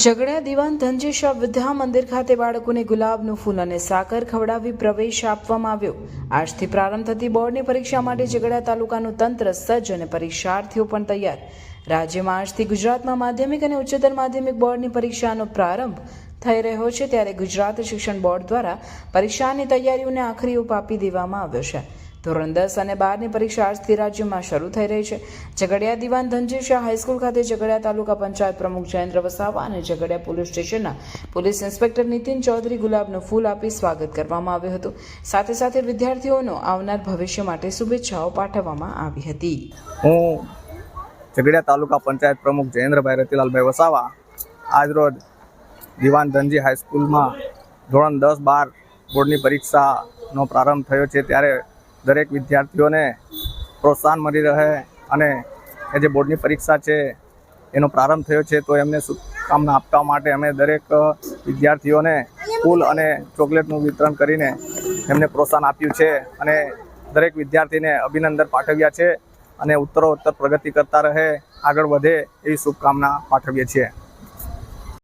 ઝઘડિયા દિવાન ધનજી શાહ વિદ્યા મંદિર ખાતે બાળકોને ગુલાબનું ફૂલ અને સાકર ખવડાવી પ્રવેશ આપવામાં આવ્યો. આજથી પ્રારંભ થતી બોર્ડની પરીક્ષા માટે ઝઘડા તાલુકાનું તંત્ર સજ્જ અને પરીક્ષાર્થીઓ પણ તૈયાર. રાજ્યમાં આજથી ગુજરાતમાં માધ્યમિક અને ઉચ્ચતર માધ્યમિક બોર્ડની પરીક્ષાનો પ્રારંભ થઈ રહ્યો છે, ત્યારે ગુજરાત શિક્ષણ બોર્ડ દ્વારા પરીક્ષાની તૈયારીઓને આખરી ઓપ આપી દેવામાં આવ્યો છે. ધોરણ દસ અને બારની પરીક્ષા આજથી રાજ્યમાં શરૂ થઈ રહી છે. ઝઘડિયા દિવાન ધનજી શાહ હાઈસ્કૂલ ખાતે ઝઘડિયા તાલુકા પંચાયત પ્રમુખ જયેન્દ્ર વસાવા અને ઝઘડિયા પોલીસ સ્ટેશનના પોલીસ ઇન્સ્પેક્ટર નીતિન ચૌધરી ગુલાબનું ફૂલ આપી સ્વાગત કરવામાં આવ્યું હતું. સાથે સાથે વિદ્યાર્થીઓનો આવનાર ભવિષ્ય માટે શુભેચ્છાઓ પાઠવવામાં આવી હતી. હું ઝઘડિયા તાલુકા પંચાયત પ્રમુખ જયેન્દ્રભાઈ રતિલાલભાઈ વસાવા આજરોજ દિવાન ધનજી હાઈસ્કૂલમાં ધોરણ દસ બાર બોર્ડની પરીક્ષાનો પ્રારંભ થયો છે. ત્યારે દરેક વિદ્યાર્થીઓને પ્રોત્સાહન મળી રહે અને એ જે બોર્ડની પરીક્ષા છે, એનો પ્રારંભ થયો છે, તો એમને શુભકામના આપવા માટે અમે દરેક વિદ્યાર્થીઓને ફૂલ અને ચોકલેટનું વિતરણ કરીને એમને પ્રોત્સાહન આપ્યું છે અને દરેક વિદ્યાર્થીને અભિનંદન પાઠવ્યા છે અને ઉત્તરોત્તર પ્રગતિ કરતા રહે, આગળ વધે એવી શુભકામના પાઠવીએ છીએ.